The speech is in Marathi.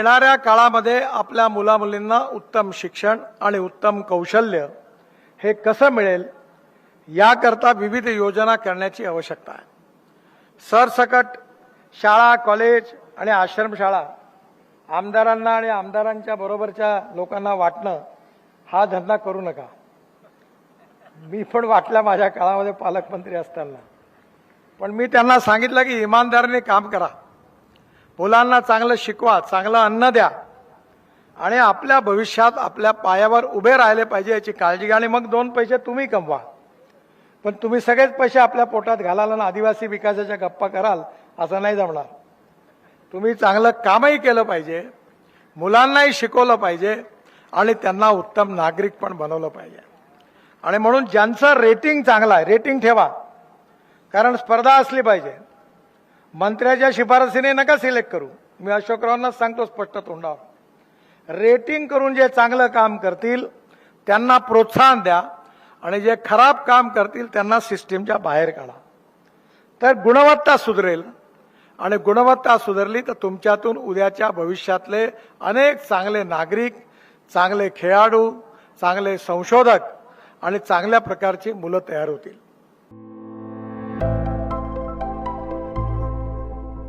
येणाऱ्या काळामध्ये आपल्या मुलामुलींना उत्तम शिक्षण आणि उत्तम कौशल्य हे कसं मिळेल याकरता विविध योजना करण्याची आवश्यकता आहे. सरसकट शाळा कॉलेज आणि आश्रमशाळा आमदारांना आणि आमदारांच्या बरोबरच्या लोकांना वाटणं हा धंदा करू नका. मी पण वाटल्या माझ्या काळामध्ये पालकमंत्री असताना. पण मी त्यांना सांगितलं की इमानदारीने काम करा. मुलांना चांगलं शिकवा चांगलं अन्न द्या. आणि आपल्या भविष्यात आपल्या पायावर उभे राहिले पाहिजे याची काळजी घ्या आणि मग दोन पैसे तुम्ही कमवा. पण तुम्ही सगळेच पैसे आपल्या पोटात घालाल आणि आदिवासी विकासाच्या गप्पा कराल असं नाही जमणार. तुम्ही चांगलं कामही केलं पाहिजे मुलांनाही शिकवलं पाहिजे आणि त्यांना उत्तम नागरिक पण बनवलं पाहिजे. आणि म्हणून ज्यांचं रेटिंग चांगलं आहे रेटिंग ठेवा. कारण स्पर्धा असली पाहिजे. मंत्र्याच्या शिफारसीने नका सिलेक्ट करू. मी अशोकरावांना सांगतो स्पष्ट तोंडावर. रेटिंग करून जे चांगलं काम करतील त्यांना प्रोत्साहन द्या आणि जे खराब काम करतील त्यांना सिस्टीमच्या बाहेर काढा. तर गुणवत्ता सुधरेल आणि गुणवत्ता सुधारली तर तुमच्यातून उद्याच्या भविष्यातले अनेक चांगले नागरिक चांगले खेळाडू चांगले संशोधक आणि चांगल्या प्रकारची मुलं तयार होतील.